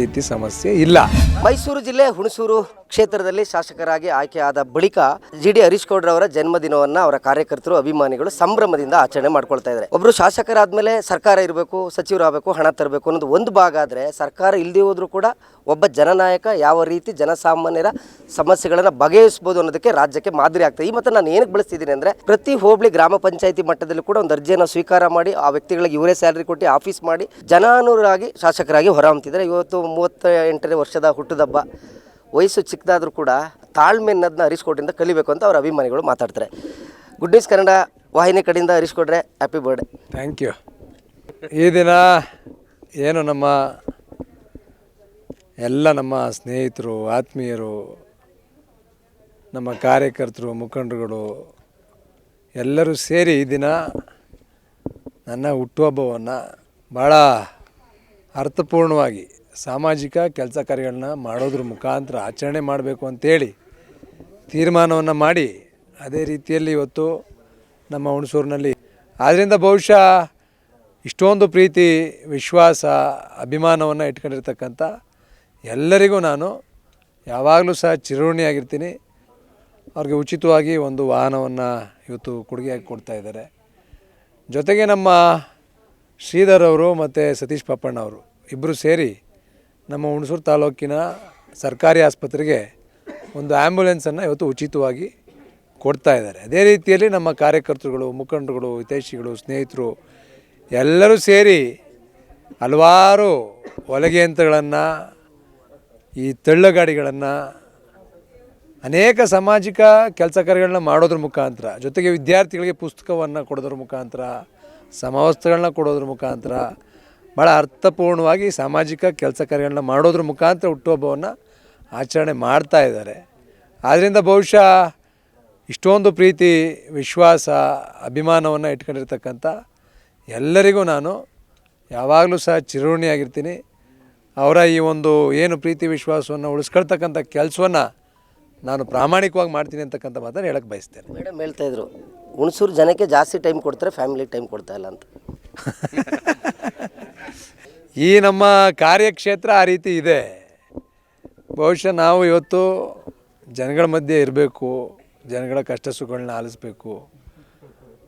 ರೀತಿ ಸಮಸ್ಯೆ ಇಲ್ಲ. ಮೈಸೂರು ಜಿಲ್ಲೆ ಹುಣಸೂರು ಕ್ಷೇತ್ರದಲ್ಲಿ ಶಾಸಕರಾಗಿ ಆಯ್ಕೆಯಾದ ಬಳಿಕ ಜಿ ಡಿ ಹರೀಶ್ ಗೌಡ್ರವರ ಜನ್ಮದಿನವನ್ನ ಅವರ ಕಾರ್ಯಕರ್ತರು, ಅಭಿಮಾನಿಗಳು ಸಂಭ್ರಮದಿಂದ ಆಚರಣೆ ಮಾಡ್ಕೊಳ್ತಾ ಇದ್ದಾರೆ. ಒಬ್ರು ಶಾಸಕರಾದ್ಮೇಲೆ ಸರ್ಕಾರ ಇರಬೇಕು, ಸಚಿವರಾಗಬೇಕು, ಹಣ ತರಬೇಕು ಅನ್ನೋದು ಒಂದು ಭಾಗ ಆದ್ರೆ ಸರ್ಕಾರ ಇಲ್ಲದೆ ಹೋದ್ರೂ ಕೂಡ ಒಬ್ಬ ಜನನಾಯಕ ಯಾವ ರೀತಿ ಜನಸಾಮಾನ್ಯರ ಸಮಸ್ಯೆಗಳನ್ನು ಬಗೆಹರಿಸಬಹುದು ಅನ್ನೋದಕ್ಕೆ ರಾಜ್ಯಕ್ಕೆ ಮಾದರಿ ಆಗ್ತದೆ. ಈ ಮತ್ತೆ ನಾನು ಏನಕ್ಕೆ ಬಳಸ್ತಿದ್ದೀನಿ ಅಂದ್ರೆ ಪ್ರತಿ ಹೋಬಳಿ ಗ್ರಾಮ ಪಂಚಾಯಿತಿ ಮಟ್ಟದಲ್ಲಿ ಕೂಡ ಒಂದು ಅರ್ಜಿಯನ್ನು ಸ್ವೀಕಾರ ಮಾಡಿ, ಆ ವ್ಯಕ್ತಿಗಳಿಗೆ ಇವರೇ ಸ್ಯಾಲರಿ ಕೊಟ್ಟು ಆಫೀಸ್ ಮಾಡಿ, ಜನಾನುರಾಗಿ ಶಾಸಕರಾಗಿ ಹೊರಹೊಮ್ಮಿದ್ದಾರೆ ಇವತ್ತು ಮೂವತ್ತ ಎಂಟನೇ ವರ್ಷದ ಹುಟ್ಟದಬ್ಬ, ವಯಸ್ಸು ಚಿಕ್ಕದಾದ್ರೂ ಕೂಡ ತಾಳ್ಮೆ ಅನ್ನೋದನ್ನ ಕಲಿಬೇಕು ಅಂತ ಅವ್ರ ಅಭಿಮಾನಿಗಳು ಮಾತಾಡ್ತಾರೆ. ಗುಡ್ ನ್ಯೂಸ್ ಕನ್ನಡ ವಾಹಿನಿ ಕಡೆಯಿಂದ ಅರಿಸ್ಕೊಟ್ರೆ ಹ್ಯಾಪಿ ಬರ್ಡೇ ಥ್ಯಾಂಕ್ ಯು ಈ ದಿನ ಏನು ನಮ್ಮ ಎಲ್ಲ ನಮ್ಮ ಸ್ನೇಹಿತರು, ಆತ್ಮೀಯರು, ನಮ್ಮ ಕಾರ್ಯಕರ್ತರು, ಮುಖಂಡರುಗಳು, ಎಲ್ಲರೂ ಸೇರಿ ಈ ದಿನ ನನ್ನ ಹುಟ್ಟುಹಬ್ಬವನ್ನು ಭಾಳ ಅರ್ಥಪೂರ್ಣವಾಗಿ ಸಾಮಾಜಿಕ ಕೆಲಸ ಕಾರ್ಯಗಳನ್ನ ಮಾಡೋದ್ರ ಮುಖಾಂತರ ಆಚರಣೆ ಮಾಡಬೇಕು ಅಂತೇಳಿ ತೀರ್ಮಾನವನ್ನು ಮಾಡಿ ಅದೇ ರೀತಿಯಲ್ಲಿ ಇವತ್ತು ನಮ್ಮ ಹುಣಸೂರಿನಲ್ಲಿ. ಆದ್ದರಿಂದ ಬಹುಶಃ ಇಷ್ಟೊಂದು ಪ್ರೀತಿ, ವಿಶ್ವಾಸ, ಅಭಿಮಾನವನ್ನು ಇಟ್ಕೊಂಡಿರ್ತಕ್ಕಂಥ ಎಲ್ಲರಿಗೂ ನಾನು ಯಾವಾಗಲೂ ಸಹ ಚಿರಋಣಿಯಾಗಿರ್ತೀನಿ. ಅವ್ರಿಗೆ ಉಚಿತವಾಗಿ ಒಂದು ವಾಹನವನ್ನು ಇವತ್ತು ಕೊಡುಗೆಯಾಗಿ ಕೊಡ್ತಾ ಇದ್ದಾರೆ. ಜೊತೆಗೆ ನಮ್ಮ ಶ್ರೀಧರ್ ಅವರು ಮತ್ತು ಸತೀಶ್ ಪಾಪಣ್ಣ ಅವರು ಇಬ್ಬರು ಸೇರಿ ನಮ್ಮ ಹುಣಸೂರು ತಾಲೂಕಿನ ಸರ್ಕಾರಿ ಆಸ್ಪತ್ರೆಗೆ ಒಂದು ಆ್ಯಂಬುಲೆನ್ಸನ್ನು ಇವತ್ತು ಉಚಿತವಾಗಿ ಕೊಡ್ತಾ ಇದ್ದಾರೆ. ಅದೇ ರೀತಿಯಲ್ಲಿ ನಮ್ಮ ಕಾರ್ಯಕರ್ತರುಗಳು, ಮುಖಂಡರುಗಳು, ಹಿತೈಷಿಗಳು, ಸ್ನೇಹಿತರು ಎಲ್ಲರೂ ಸೇರಿ ಹಲವಾರು ಹೊಲಿಗೆ ಯಂತ್ರಗಳನ್ನು ಈ ತೆಳ್ಳ ಗಾಡಿಗಳನ್ನು ಅನೇಕ ಸಾಮಾಜಿಕ ಕೆಲಸ ಕಾರ್ಯಗಳನ್ನ ಮಾಡೋದ್ರ ಮುಖಾಂತರ, ಜೊತೆಗೆ ವಿದ್ಯಾರ್ಥಿಗಳಿಗೆ ಪುಸ್ತಕವನ್ನು ಕೊಡೋದ್ರ ಮುಖಾಂತರ, ಸಮವಸ್ತ್ರಗಳನ್ನ ಕೊಡೋದ್ರ ಮುಖಾಂತರ ಭಾಳ ಅರ್ಥಪೂರ್ಣವಾಗಿ ಸಾಮಾಜಿಕ ಕೆಲಸ ಕಾರ್ಯಗಳನ್ನ ಮಾಡೋದ್ರ ಮುಖಾಂತರ ಹುಟ್ಟುಹಬ್ಬವನ್ನು ಆಚರಣೆ ಮಾಡ್ತಾ ಇದ್ದಾರೆ. ಆದ್ದರಿಂದ ಬಹುಶಃ ಇಷ್ಟೊಂದು ಪ್ರೀತಿ, ವಿಶ್ವಾಸ, ಅಭಿಮಾನವನ್ನು ಇಟ್ಕೊಂಡಿರ್ತಕ್ಕಂಥ ಎಲ್ಲರಿಗೂ ನಾನು ಯಾವಾಗಲೂ ಸಹ ಚಿರಋಣಿಯಾಗಿರ್ತೀನಿ. ಅವರ ಈ ಒಂದು ಏನು ಪ್ರೀತಿ ವಿಶ್ವಾಸವನ್ನು ಉಳಿಸ್ಕೊಳ್ತಕ್ಕಂಥ ಕೆಲಸವನ್ನು ನಾನು ಪ್ರಾಮಾಣಿಕವಾಗಿ ಮಾಡ್ತೀನಿ ಅಂತಕ್ಕಂಥ ಮಾತನ್ನು ಹೇಳಕ್ಕೆ ಬಯಸ್ತೇನೆ. ಮೇಡಮ್ ಹೇಳ್ತಾ ಇದ್ರು ಹುಣಸೂರು ಜನಕ್ಕೆ ಜಾಸ್ತಿ ಟೈಮ್ ಕೊಡ್ತಾರೆ ಫ್ಯಾಮಿಲಿ ಟೈಮ್ ಕೊಡ್ತಾ ಇಲ್ಲ ಅಂತ. ಈ ನಮ್ಮ ಕಾರ್ಯಕ್ಷೇತ್ರ ಆ ರೀತಿ ಇದೆ. ಬಹುಶಃ ನಾವು ಇವತ್ತು ಜನಗಳ ಮಧ್ಯೆ ಇರಬೇಕು ಜನಗಳ ಕಷ್ಟ ಸುಖಗಳನ್ನ ಆಲಿಸ್ಬೇಕು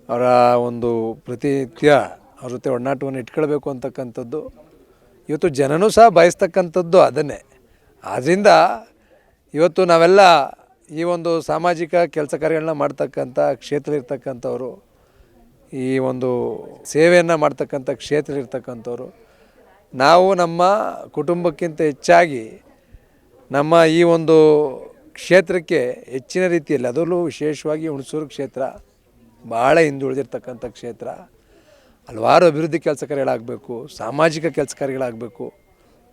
ಅವರ ಒಂದು ಪ್ರತಿನಿತ್ಯ ಅವ್ರ ಜೊತೆ ಒಡನಾಟವನ್ನು ಇಟ್ಕೊಳ್ಬೇಕು ಅಂತಕ್ಕಂಥದ್ದು ಇವತ್ತು ಜನನೂ ಸಹ ಬಯಸ್ತಕ್ಕಂಥದ್ದು ಅದನ್ನೇ. ಆದ್ದರಿಂದ ಇವತ್ತು ನಾವೆಲ್ಲ ಈ ಒಂದು ಸಾಮಾಜಿಕ ಕೆಲಸ ಕಾರ್ಯಗಳನ್ನ ಮಾಡ್ತಕ್ಕಂಥ ಕ್ಷೇತ್ರ ಇರ್ತಕ್ಕಂಥವ್ರು ಈ ಒಂದು ಸೇವೆಯನ್ನು ಮಾಡ್ತಕ್ಕಂಥ ಕ್ಷೇತ್ರ ಇರ್ತಕ್ಕಂಥವ್ರು ನಾವು ನಮ್ಮ ಕುಟುಂಬಕ್ಕಿಂತ ಹೆಚ್ಚಾಗಿ ನಮ್ಮ ಈ ಒಂದು ಕ್ಷೇತ್ರಕ್ಕೆ ಹೆಚ್ಚಿನ ರೀತಿಯಲ್ಲಿ, ಅದರಲ್ಲೂ ವಿಶೇಷವಾಗಿ ಹುಣಸೂರು ಕ್ಷೇತ್ರ ಭಾಳ ಹಿಂದುಳಿದಿರ್ತಕ್ಕಂಥ ಕ್ಷೇತ್ರ ಹಲವಾರು ಅಭಿವೃದ್ಧಿ ಕೆಲಸ ಕಾರ್ಯಗಳಾಗಬೇಕು ಸಾಮಾಜಿಕ ಕೆಲಸ ಕಾರ್ಯಗಳಾಗಬೇಕು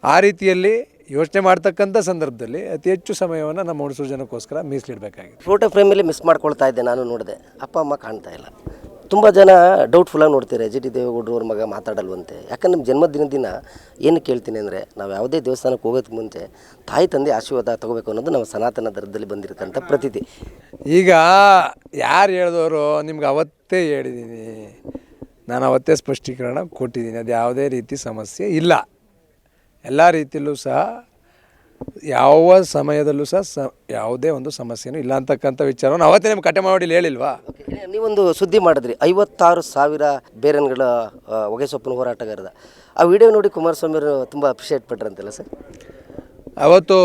ಆ ರೀತಿಯಲ್ಲಿ ಯೋಚನೆ ಮಾಡ್ತಕ್ಕಂಥ ಸಂದರ್ಭದಲ್ಲಿ ಅತಿ ಹೆಚ್ಚು ಸಮಯವನ್ನು ನಮ್ಮ ಹುಣಸೂರು ಜನಕ್ಕೋಸ್ಕರ ಮೀಸಲಿಡಬೇಕಾಗಿದೆ. ಫೋಟೋ ಫ್ರೇಮಲ್ಲಿ ಮಿಸ್ ಮಾಡ್ಕೊಳ್ತಾ ಇದ್ದೆ ನಾನು ನೋಡಿದೆ. ಅಪ್ಪ ಅಮ್ಮ ಕಾಣ್ತಾ ಇಲ್ಲ. ತುಂಬ ಜನ ಡೌಟ್ಫುಲ್ಲಾಗಿ ನೋಡ್ತಾರೆ. ಜಿ ಟಿ ದೇವೇಗೌಡರು ಅವ್ರ ಮಗ ಮಾತಾಡಲ್ವಂತೆ. ಯಾಕಂದ್ರೆ ನಮ್ಮ ಜನ್ಮದಿನ ದಿನ ಏನು ಕೇಳ್ತೀನಿ ಅಂದರೆ ನಾವು ಯಾವುದೇ ದೇವಸ್ಥಾನಕ್ಕೆ ಹೋಗೋದಕ್ಕೆ ಮುಂಚೆ ತಾಯಿ ತಂದೆ ಆಶೀರ್ವಾದ ತಗೋಬೇಕು ಅನ್ನೋದು ನಮ್ಮ ಸನಾತನ ಧರ್ಮದಲ್ಲಿ ಬಂದಿರತಕ್ಕಂಥ ಪ್ರತೀತಿ. ಈಗ ಯಾರು ಹೇಳಿದವರು ನಿಮ್ಗೆ ಅವತ್ತೇ ಹೇಳಿದ್ದೀನಿ ನಾನು ಅವತ್ತೇ ಸ್ಪಷ್ಟೀಕರಣ ಕೊಟ್ಟಿದ್ದೀನಿ. ಅದು ಯಾವುದೇ ರೀತಿ ಸಮಸ್ಯೆ ಇಲ್ಲ. ಎಲ್ಲ ರೀತಿಯಲ್ಲೂ ಸಹ ಯಾವ ಸಮಯದಲ್ಲೂ ಸಹ ಸ ಯಾವುದೇ ಒಂದು ಸಮಸ್ಯೆನೂ ಇಲ್ಲ ಅಂತಕ್ಕಂಥ ವಿಚಾರವನ್ನು ಅವತ್ತೇ ನಿಮ್ಗೆ ಕಟ್ಟೆ ಮಾಡಿ ಹೇಳಿಲ್ವಾ? ನೀವೊಂದು ಸುದ್ದಿ ಮಾಡಿದ್ರಿ. ಐವತ್ತಾರು ಸಾವಿರ ಬೇರೆನ್ಗಳ ಒಗೆಸೊಪ್ಪನ ಹೊಗೆ ಸೊಪ್ಪಿನ ಹೋರಾಟಗಾರದ ಆ ವಿಡಿಯೋ ನೋಡಿ ಕುಮಾರಸ್ವಾಮಿ ಅವರು ತುಂಬ ಅಪ್ರಿಷಿಯೇಟ್ ಪಟ್ರಂತಲ್ಲ ಸರ್? ಅವತ್ತು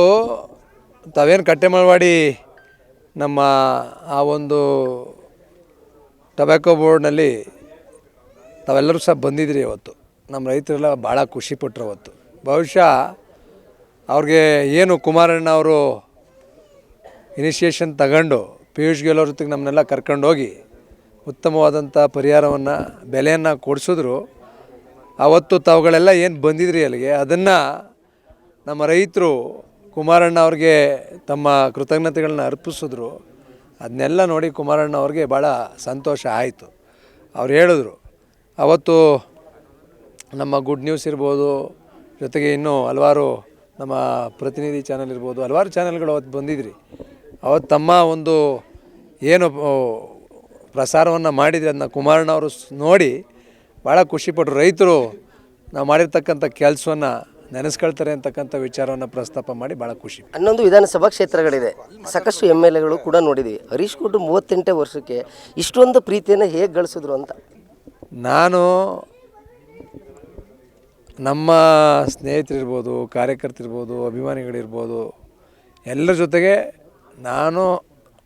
ತಾವೇನು ಕಟ್ಟೆ ಮಾಡಿ ನಮ್ಮ ಆ ಒಂದು ಟೊಬ್ಯಾಕೋ ಬೋರ್ಡ್ನಲ್ಲಿ ತಾವೆಲ್ಲರೂ ಸಹ ಬಂದಿದ್ರಿ ಇವತ್ತು ನಮ್ಮ ರೈತರೆಲ್ಲ ಭಾಳ ಖುಷಿಪಟ್ಟರು ಅವತ್ತು. ಬಹುಶಃ ಅವ್ರಿಗೆ ಏನು ಕುಮಾರಣ್ಣ ಅವರು ಇನಿಷಿಯೇಷನ್ ತಗೊಂಡು, ಪಿಯೂಷ್ ಗೆಲೋರ್ ಜೊತೆಗೆ ನಮ್ಮನ್ನೆಲ್ಲ ಕರ್ಕೊಂಡೋಗಿ ಉತ್ತಮವಾದಂಥ ಪರಿಹಾರವನ್ನು, ಬೆಲೆಯನ್ನು ಕೊಡಿಸಿದ್ರು. ಅವತ್ತು ತಾವುಗಳೆಲ್ಲ ಏನು ಬಂದಿದ್ರಿ ಅಲ್ಲಿಗೆ? ಅದನ್ನು ನಮ್ಮ ರೈತರು ಕುಮಾರಣ್ಣ ಅವ್ರಿಗೆ ತಮ್ಮ ಕೃತಜ್ಞತೆಗಳನ್ನ ಅರ್ಪಿಸಿದ್ರು. ಅದನ್ನೆಲ್ಲ ನೋಡಿ ಕುಮಾರಣ್ಣ ಅವ್ರಿಗೆ ಭಾಳ ಸಂತೋಷ ಆಯಿತು. ಅವ್ರು ಹೇಳಿದ್ರು ಅವತ್ತು ನಮ್ಮ ಗುಡ್ ನ್ಯೂಸ್ ಇರ್ಬೋದು, ಜೊತೆಗೆ ಇನ್ನೂ ಹಲವಾರು ನಮ್ಮ ಪ್ರತಿನಿಧಿ ಚಾನಲ್ ಇರ್ಬೋದು, ಹಲವಾರು ಚಾನಲ್ಗಳು ಅವತ್ತು ಬಂದಿದ್ರಿ. ಅವತ್ತು ತಮ್ಮ ಒಂದು ಏನು ಪ್ರಸಾರವನ್ನು ಮಾಡಿದರೆ ಅದನ್ನ ಕುಮಾರಣ್ಣವರು ನೋಡಿ ಭಾಳ ಖುಷಿಪಟ್ಟರು ರೈತರು ನಾವು ಮಾಡಿರ್ತಕ್ಕಂಥ ಕೆಲಸವನ್ನು ನೆನೆಸ್ಕೊಳ್ತಾರೆ ಅಂತಕ್ಕಂಥ ವಿಚಾರವನ್ನು ಪ್ರಸ್ತಾಪ ಮಾಡಿ ಭಾಳ ಖುಷಿ. ಹನ್ನೊಂದು ವಿಧಾನಸಭಾ ಕ್ಷೇತ್ರಗಳಿದೆ. ಸಾಕಷ್ಟು ಎಂ ಎಲ್ ಎಗಳು ಕೂಡ ನೋಡಿದ್ವಿ. ಹರೀಶ್ ಕೊಟ್ಟು ಮೂವತ್ತೆಂಟೇ ವರ್ಷಕ್ಕೆ ಇಷ್ಟೊಂದು ಪ್ರೀತಿಯನ್ನು ಹೇಗೆ ಗಳಿಸಿದ್ರು ಅಂತ. ನಾನು ನಮ್ಮ ಸ್ನೇಹಿತರಿರ್ಬೋದು, ಕಾರ್ಯಕರ್ತರಿರ್ಬೋದು, ಅಭಿಮಾನಿಗಳಿರ್ಬೋದು, ಎಲ್ಲರ ಜೊತೆಗೆ ನಾನು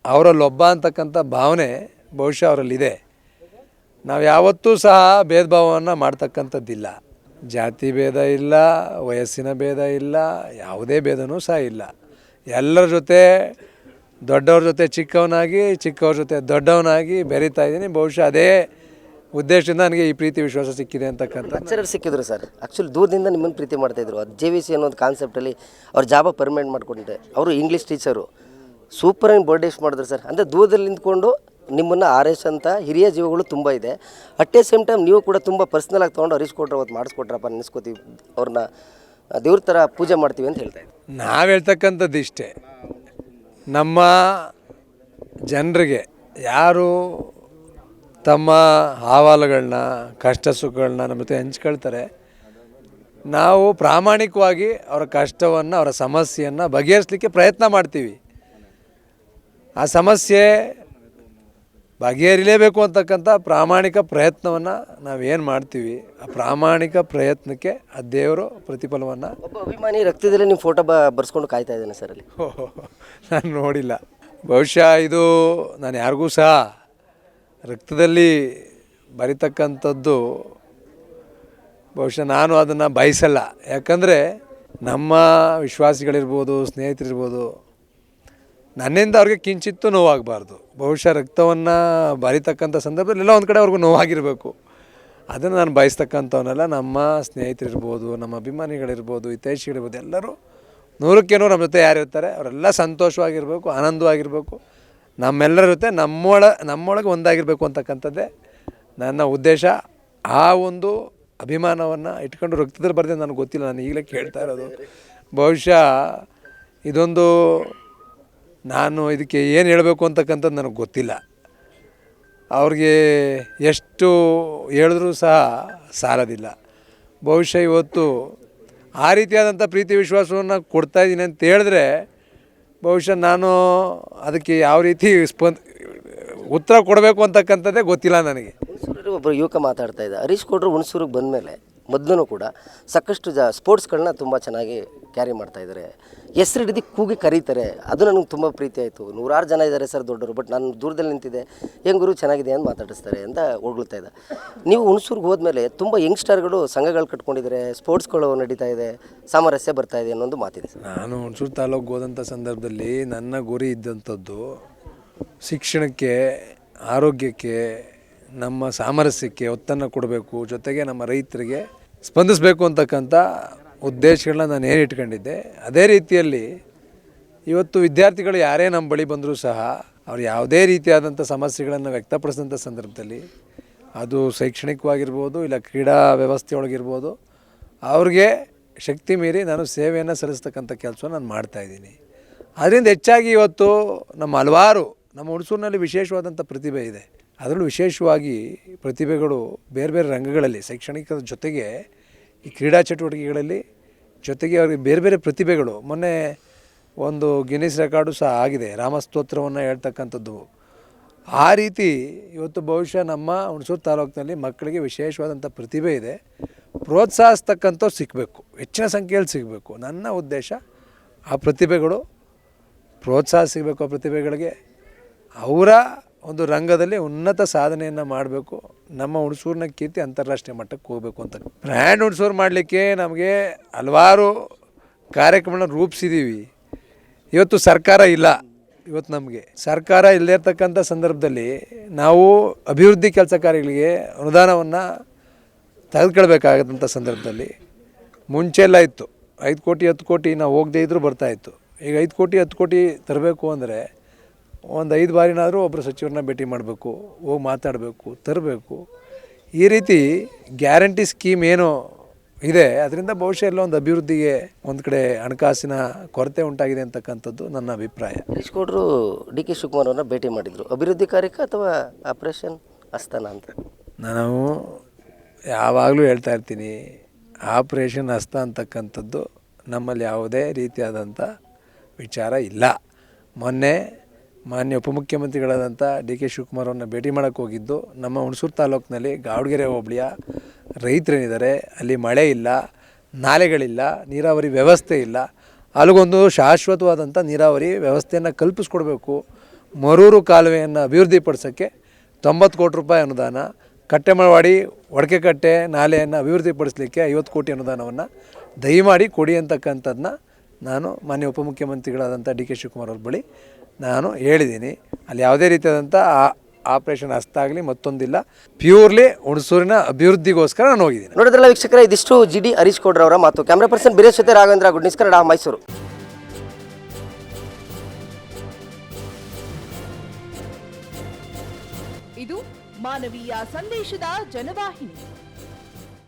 ಅವರಲ್ಲೊಬ್ಬ ಅಂತಕ್ಕಂಥ ಭಾವನೆ ಬಹುಶಃ ಅವರಲ್ಲಿದೆ. ನಾವು ಯಾವತ್ತೂ ಸಹ ಭೇದ ಭಾವವನ್ನು ಮಾಡ್ತಕ್ಕಂಥದ್ದಿಲ್ಲ. ಜಾತಿ ಭೇದ ಇಲ್ಲ, ವಯಸ್ಸಿನ ಭೇದ ಇಲ್ಲ, ಯಾವುದೇ ಭೇದನೂ ಸಹ ಇಲ್ಲ. ಎಲ್ಲರ ಜೊತೆ ದೊಡ್ಡವ್ರ ಜೊತೆ ಚಿಕ್ಕವನಾಗಿ, ಚಿಕ್ಕವ್ರ ಜೊತೆ ದೊಡ್ಡವನಾಗಿ ಬೆರೀತಾ ಇದ್ದೀನಿ. ಬಹುಶಃ ಅದೇ ಉದ್ದೇಶದಿಂದ ನನಗೆ ಈ ಪ್ರೀತಿ ವಿಶ್ವಾಸ ಸಿಕ್ಕಿದೆ ಅಂತಕ್ಕಂಥ ಲೆಕ್ಚರರ್ ಸಿಕ್ಕಿದ್ರು ಸರ್ ಆ್ಯಕ್ಚುಲಿ ದೂರದಿಂದ ನಿಮ್ಮನ್ನು ಪ್ರೀತಿ ಮಾಡ್ತಾಯಿದ್ರು ಅದು ಜೆ ವಿ ಸಿ ಅನ್ನೋದು ಕಾನ್ಸೆಪ್ಟಲ್ಲಿ ಅವ್ರ ಜಾಬ ಪರ್ಮನೆಂಟ್ ಮಾಡ್ಕೊಂಡಿದ್ದೆ ಅವರು ಇಂಗ್ಲೀಷ್ ಟೀಚರು ಸೂಪರಾಗಿ ಬರ್ಡೇಸ್ ಮಾಡಿದ್ರು ಸರ್ ಅಂದರೆ ದೂರದಲ್ಲಿ ನಿಂತ್ಕೊಂಡು ನಿಮ್ಮನ್ನು ಆರೈಸೋಂಥ ಹಿರಿಯ ಜೀವಗಳು ತುಂಬ ಇದೆ. ಅಟ್ ಎ ಸೇಮ್ ಟೈಮ್ ನೀವು ಕೂಡ ತುಂಬ ಪರ್ಸ್ನಲ್ ಆಗಿ ತೊಗೊಂಡು ಹರೀಶ್ ಕೊಟ್ರೆ ಅವತ್ತು ಮಾಡಿಸ್ಕೊಟ್ರಪ್ಪ ನೆನೆಸ್ಕೋತೀವಿ. ಅವ್ರನ್ನ ದೇವ್ರ ಥರ ಪೂಜೆ ಮಾಡ್ತೀವಿ ಅಂತ ಹೇಳ್ತಾ ಇದ್ದೆ ನಾವು ಹೇಳ್ತಕ್ಕಂಥದ್ದು ಇಷ್ಟೇ. ನಮ್ಮ ಜನರಿಗೆ ಯಾರು ತಮ್ಮ ಅಹವಾಲುಗಳನ್ನ ಕಷ್ಟ ಸುಖಗಳನ್ನ ನಮ್ಮ ಜೊತೆ ಹಂಚ್ಕೊಳ್ತಾರೆ. ನಾವು ಪ್ರಾಮಾಣಿಕವಾಗಿ ಅವರ ಕಷ್ಟವನ್ನು ಅವರ ಸಮಸ್ಯೆಯನ್ನು ಬಗೆಹರಿಸಲಿಕ್ಕೆ ಪ್ರಯತ್ನ ಮಾಡ್ತೀವಿ. ಆ ಸಮಸ್ಯೆ ಬಗೆಹರಿಲೇಬೇಕು ಅಂತಕ್ಕಂಥ ಪ್ರಾಮಾಣಿಕ ಪ್ರಯತ್ನವನ್ನು ನಾವೇನು ಮಾಡ್ತೀವಿ ಆ ಪ್ರಾಮಾಣಿಕ ಪ್ರಯತ್ನಕ್ಕೆ ಆ ದೇವರು ಪ್ರತಿಫಲವನ್ನು ಒಬ್ಬ ಅಭಿಮಾನಿ ರಕ್ತದಲ್ಲಿ ನಿಮ್ಮ ಫೋಟೋ ಬ ಬರ್ಸ್ಕೊಂಡು ಕಾಯ್ತಾ ಇದ್ದೇನೆ ಸರ್ ಅಲ್ಲಿ? ನಾನು ನೋಡಿಲ್ಲ. ಬಹುಶಃ ಇದು ನಾನು ಯಾರಿಗೂ ಸಹ ರಕ್ತದಲ್ಲಿ ಬರಿತಕ್ಕಂಥದ್ದು ಬಹುಶಃ ನಾನು ಅದನ್ನು ಬಯಸಲ್ಲ. ಯಾಕಂದರೆ ನಮ್ಮ ವಿಶ್ವಾಸಿಗಳಿರ್ಬೋದು, ಸ್ನೇಹಿತರಿರ್ಬೋದು, ನನ್ನಿಂದ ಅವ್ರಿಗೆ ಕಿಂಚಿತ್ತೂ ನೋವಾಗಬಾರ್ದು. ಬಹುಶಃ ರಕ್ತವನ್ನು ಬರಿತಕ್ಕಂಥ ಸಂದರ್ಭದಲ್ಲಿ ಎಲ್ಲ ಒಂದು ಕಡೆ ಅವ್ರಿಗೂ ನೋವಾಗಿರಬೇಕು. ಅದನ್ನು ನಾನು ಬಯಸ್ತಕ್ಕಂಥವನ್ನೆಲ್ಲ ನಮ್ಮ ಸ್ನೇಹಿತರಿರ್ಬೋದು, ನಮ್ಮ ಅಭಿಮಾನಿಗಳಿರ್ಬೋದು, ಹಿತೈಷಿಗಳಿರ್ಬೋದು, ಎಲ್ಲರೂ ನೂರಕ್ಕೆ ನೂರು ನಮ್ಮ ಜೊತೆ ಯಾರಿರ್ತಾರೆ, ಅವರೆಲ್ಲ ಸಂತೋಷವಾಗಿರಬೇಕು, ಆನಂದವಾಗಿರಬೇಕು. ನಮ್ಮೆಲ್ಲರ ಜೊತೆ ನಮ್ಮೊಳ, ನಮ್ಮೊಳಗೆ ಒಂದಾಗಿರಬೇಕು ಅಂತಕ್ಕಂಥದ್ದೇ ನನ್ನ ಉದ್ದೇಶ. ಆ ಒಂದು ಅಭಿಮಾನವನ್ನು ಇಟ್ಕೊಂಡು ರಕ್ತದಲ್ಲಿ ಬರದೆ ನನಗೆ ಗೊತ್ತಿಲ್ಲ. ನಾನು ಈಗಲೇ ಕೇಳ್ತಾ ಇರೋದು. ಬಹುಶಃ ಇದೊಂದು ನಾನು ಇದಕ್ಕೆ ಏನು ಹೇಳಬೇಕು ಅಂತಕ್ಕಂಥದ್ದು ನನಗೆ ಗೊತ್ತಿಲ್ಲ. ಅವ್ರಿಗೆ ಎಷ್ಟು ಹೇಳಿದ್ರೂ ಸಹ ಸಾಲದಿಲ್ಲ. ಬಹುಶಃ ಇವತ್ತು ಆ ರೀತಿಯಾದಂಥ ಪ್ರೀತಿ ವಿಶ್ವಾಸವನ್ನು ಕೊಡ್ತಾ ಇದ್ದೀನಿ ಅಂತ ಹೇಳಿದ್ರೆ ಬಹುಶಃ ನಾನು ಅದಕ್ಕೆ ಯಾವ ರೀತಿ ಸ್ಪಂದ ಉತ್ತರ ಕೊಡಬೇಕು ಅಂತಕ್ಕಂಥದ್ದೇ ಗೊತ್ತಿಲ್ಲ ನನಗೆ. ಒಬ್ಬರು ಯುವಕ ಮಾತಾಡ್ತಾ ಇದ್ದ. ಹರೀಶ್ ಕೊಟ್ರು ಹುಣಸೂರಿಗೆ ಬಂದಮೇಲೆ ಮೊದಲು ಕೂಡ ಸಾಕಷ್ಟು ಜ ಸ್ಪೋರ್ಟ್ಸ್ಗಳನ್ನ ತುಂಬ ಚೆನ್ನಾಗಿ ಕ್ಯಾರಿ ಮಾಡ್ತಾ ಇದ್ದಾರೆ ಹೆಸರು ಹಿಡಿದು ಕೂಗಿ ಕರೀತಾರೆ. ಅದು ನನಗೆ ತುಂಬ ಪ್ರೀತಿ ಆಯಿತು. ನೂರಾರು ಜನ ಇದ್ದಾರೆ ಸರ್ ದೊಡ್ಡವರು, ಬಟ್ ನಾನು ದೂರದಲ್ಲಿ ನಿಂತಿದೆ ಹೆಂಗ್ ಚೆನ್ನಾಗಿದೆ ಅಂತ ಮಾತಾಡಿಸ್ತಾರೆ ಅಂತ ಹೊಗಳ್ತಾ ಇದ್ದ. ನೀವು ಹುಣಸೂರಿಗೆ ಹೋದ್ಮೇಲೆ ತುಂಬ ಯಂಗ್ಸ್ಟರ್ಗಳು ಸಂಘಗಳು ಕಟ್ಕೊಂಡಿದ್ದಾರೆ ಸ್ಪೋರ್ಟ್ಸ್ಗಳು ನಡೀತಾ ಇದೆ, ಸಾಮರಸ್ಯ ಬರ್ತಾ ಇದೆ ಅನ್ನೋದು ಮಾತಿದೆ ನಾನು ಹುಣಸೂರು ತಾಲೂಕು ಹೋದಂಥ ಸಂದರ್ಭದಲ್ಲಿ ನನ್ನ ಗುರಿ ಇದ್ದಂಥದ್ದು ಶಿಕ್ಷಣಕ್ಕೆ, ಆರೋಗ್ಯಕ್ಕೆ, ನಮ್ಮ ಸಾಮರಸ್ಯಕ್ಕೆ ಒತ್ತನ್ನು ಕೊಡಬೇಕು. ಜೊತೆಗೆ ನಮ್ಮ ರೈತರಿಗೆ ಸ್ಪಂದಿಸಬೇಕು ಅಂತಕ್ಕಂಥ ಉದ್ದೇಶಗಳನ್ನ ನಾನು ಏನು ಇಟ್ಕೊಂಡಿದ್ದೆ, ಅದೇ ರೀತಿಯಲ್ಲಿ ಇವತ್ತು ವಿದ್ಯಾರ್ಥಿಗಳು ಯಾರೇ ನಮ್ಮ ಬಳಿ ಬಂದರೂ ಸಹ ಅವ್ರು ಯಾವುದೇ ರೀತಿಯಾದಂಥ ಸಮಸ್ಯೆಗಳನ್ನು ವ್ಯಕ್ತಪಡಿಸಿದಂಥ ಸಂದರ್ಭದಲ್ಲಿ ಅದು ಶೈಕ್ಷಣಿಕವಾಗಿರ್ಬೋದು ಇಲ್ಲ ಕ್ರೀಡಾ ವ್ಯವಸ್ಥೆಯೊಳಗಿರ್ಬೋದು, ಅವ್ರಿಗೆ ಶಕ್ತಿ ಮೀರಿ ನಾನು ಸೇವೆಯನ್ನು ಸಲ್ಲಿಸ್ತಕ್ಕಂಥ ಕೆಲಸ ನಾನು ಮಾಡ್ತಾಯಿದ್ದೀನಿ ಅದರಿಂದ ಹೆಚ್ಚಾಗಿ ಇವತ್ತು ನಮ್ಮ ಹಲವಾರು ನಮ್ಮ ಹುಣಸೂರಿನಲ್ಲಿ ವಿಶೇಷವಾದಂಥ ಪ್ರತಿಭೆ ಇದೆ. ಅದರಲ್ಲೂ ವಿಶೇಷವಾಗಿ ಪ್ರತಿಭೆಗಳು ಬೇರೆ ಬೇರೆ ರಂಗಗಳಲ್ಲಿ, ಶೈಕ್ಷಣಿಕದ ಜೊತೆಗೆ ಈ ಕ್ರೀಡಾ ಚಟುವಟಿಕೆಗಳಲ್ಲಿ ಜೊತೆಗೆ ಅವರಿಗೆ ಬೇರೆ ಬೇರೆ ಪ್ರತಿಭೆಗಳು. ಮೊನ್ನೆ ಒಂದು ಗಿನಿಸ್ ರೆಕಾರ್ಡು ಸಹ ಆಗಿದೆ, ರಾಮಸ್ತೋತ್ರವನ್ನು ಹೇಳ್ತಕ್ಕಂಥದ್ದು. ಆ ರೀತಿ ಇವತ್ತು ಬಹುಶಃ ನಮ್ಮ ಹುಣಸೂರು ತಾಲೂಕಿನಲ್ಲಿ ಮಕ್ಕಳಿಗೆ ವಿಶೇಷವಾದಂಥ ಪ್ರತಿಭೆ ಇದೆ. ಪ್ರೋತ್ಸಾಹಿಸ್ತಕ್ಕಂಥವ್ರು ಸಿಗಬೇಕು, ಹೆಚ್ಚಿನ ಸಂಖ್ಯೆಯಲ್ಲಿ ಸಿಗಬೇಕು. ನನ್ನ ಉದ್ದೇಶ ಆ ಪ್ರತಿಭೆಗಳು, ಪ್ರೋತ್ಸಾಹ ಸಿಗಬೇಕು ಆ ಪ್ರತಿಭೆಗಳಿಗೆ. ಅವರ ಒಂದು ರಂಗದಲ್ಲಿ ಉನ್ನತ ಸಾಧನೆಯನ್ನು ಮಾಡಬೇಕು. ನಮ್ಮ ಹುಣಸೂರಿನ ಕೀರ್ತಿ ಅಂತಾರಾಷ್ಟ್ರೀಯ ಮಟ್ಟಕ್ಕೆ ಹೋಗಬೇಕು ಅಂತ. ಬ್ರ್ಯಾಂಡ್ ಹುಣಸೂರು ಮಾಡಲಿಕ್ಕೆ ನಮಗೆ ಹಲವಾರು ಕಾರ್ಯಕ್ರಮನ ರೂಪಿಸಿದ್ದೀವಿ ಇವತ್ತು ಸರ್ಕಾರ ಇಲ್ಲ. ಇವತ್ತು ನಮಗೆ ಸರ್ಕಾರ ಇಲ್ಲದೇ ಇರ್ತಕ್ಕಂಥ ಸಂದರ್ಭದಲ್ಲಿ ನಾವು ಅಭಿವೃದ್ಧಿ ಕೆಲಸ ಕಾರ್ಯಗಳಿಗೆ ಅನುದಾನವನ್ನು ತೆಗೆದುಕೊಳ್ಬೇಕಾಗದಂಥ ಸಂದರ್ಭದಲ್ಲಿ ಮುಂಚೆ ಎಲ್ಲ ಇತ್ತು. ಐದು ಕೋಟಿ, ಹತ್ತು ಕೋಟಿ ನಾವು ಹೋಗದೇ ಇದ್ದರೂ ಬರ್ತಾಯಿತ್ತು ಈಗ ಐದು ಕೋಟಿ, ಹತ್ತು ಕೋಟಿ ತರಬೇಕು ಅಂದರೆ ಒಂದು ಐದು ಬಾರಿನಾದರೂ ಒಬ್ಬರು ಸಚಿವರನ್ನ ಭೇಟಿ ಮಾಡಬೇಕು ಹೋಗಿ ಮಾತಾಡಬೇಕು ತರಬೇಕು. ಈ ರೀತಿ ಗ್ಯಾರಂಟಿ ಸ್ಕೀಮ್ ಏನು ಇದೆ ಅದರಿಂದ ಬಹುಶಃ ಎಲ್ಲ ಒಂದು ಅಭಿವೃದ್ಧಿಗೆ ಒಂದು ಕಡೆ ಹಣಕಾಸಿನ ಕೊರತೆ ಉಂಟಾಗಿದೆ ಅಂತಕ್ಕಂಥದ್ದು ನನ್ನ ಅಭಿಪ್ರಾಯ. ಕೊಟ್ರು ಡಿ ಕೆ ಶಿವಕುಮಾರ್ ಅವರನ್ನ ಭೇಟಿ ಮಾಡಿದರು. ಅಭಿವೃದ್ಧಿ ಕಾರ್ಯಕ್ಕೆ ಅಥವಾ ಆಪರೇಷನ್ ಅಸ್ತಾನ ಅಂತ? ನಾನು ಯಾವಾಗಲೂ ಹೇಳ್ತಾ ಇರ್ತೀನಿ ಆಪರೇಷನ್ ಹಸ್ತ ಅಂತಕ್ಕಂಥದ್ದು ನಮ್ಮಲ್ಲಿ ಯಾವುದೇ ರೀತಿಯಾದಂಥ ವಿಚಾರ ಇಲ್ಲ. ಮೊನ್ನೆ ಮಾನ್ಯ ಉಪಮುಖ್ಯಮಂತ್ರಿಗಳಾದಂಥ ಡಿ ಕೆ ಶಿವಕುಮಾರ್ ಭೇಟಿ ಮಾಡೋಕ್ಕೆ ಹೋಗಿದ್ದು, ನಮ್ಮ ಹುಣಸೂರು ತಾಲೂಕಿನಲ್ಲಿ ಗಾವಡಗೆರೆ ಹೋಬಳಿಯ ರೈತರೇನಿದ್ದಾರೆ, ಅಲ್ಲಿ ಮಳೆ ಇಲ್ಲ, ನಾಲೆಗಳಿಲ್ಲ, ನೀರಾವರಿ ವ್ಯವಸ್ಥೆ ಇಲ್ಲ, ಅಲ್ಲಿಗೊಂದು ಶಾಶ್ವತವಾದಂಥ ನೀರಾವರಿ ವ್ಯವಸ್ಥೆಯನ್ನು ಕಲ್ಪಿಸ್ಕೊಡ್ಬೇಕು, ಮರೂರು ಕಾಲುವೆಯನ್ನು ಅಭಿವೃದ್ಧಿಪಡಿಸೋಕ್ಕೆ ತೊಂಬತ್ತು ಕೋಟಿ ರೂಪಾಯಿ ಅನುದಾನ, ಕಟ್ಟೆಮಳವಾಡಿ ಒಡಕೆ ಕಟ್ಟೆ ನಾಲೆಯನ್ನು ಅಭಿವೃದ್ಧಿಪಡಿಸಲಿಕ್ಕೆ ಐವತ್ತು ಕೋಟಿ ಅನುದಾನವನ್ನು ದಯಮಾಡಿ ಕೊಡಿ ಅಂತಕ್ಕಂಥದ್ದನ್ನ ನಾನು ಮಾನ್ಯ ಉಪಮುಖ್ಯಮಂತ್ರಿಗಳಾದಂಥ ಡಿ ಕೆ ಶಿವಕುಮಾರ್ ಅವ್ರ ಬಳಿ ನಾನು ಹೇಳಿದ್ದೀನಿ. ಅಲ್ಲಿ ಯಾವುದೇ ರೀತಿಯಾದಂಥ ಆ- ಆಪ್ರೇಷನ್ ಹಸ್ತಾಗಲಿ ಮತ್ತೊಂದಿಲ್ಲ. ಪ್ಯೂರ್ಲಿ ಹುಣಸೂರಿನ ಅಭಿವೃದ್ಧಿಗೋಸ್ಕರ ನಾನು ಹೋಗಿದ್ದೀನಿ. ನೋಡಿದ್ರಲ್ಲ ವೀಕ್ಷಕರ ಇದಿಷ್ಟು ಜಿ ಡಿ ಹರೀಶ್ ಕೌಡ್ರವರ ಅವರ ಮಾತು. ಕ್ಯಾಮ್ರಾ ಪರ್ಸನ್ ಬೀರೇಶ್ ಜೊತೆ ರಾಘವೇಂದ್ರ ಗುಡ್ ನ್ಯೂಸ್ ಕನ್ನಡ ಮೈಸೂರು. ಇದು ಮಾನವೀಯ ಸಂದೇಶದ ಜನವಾಹಿನಿ.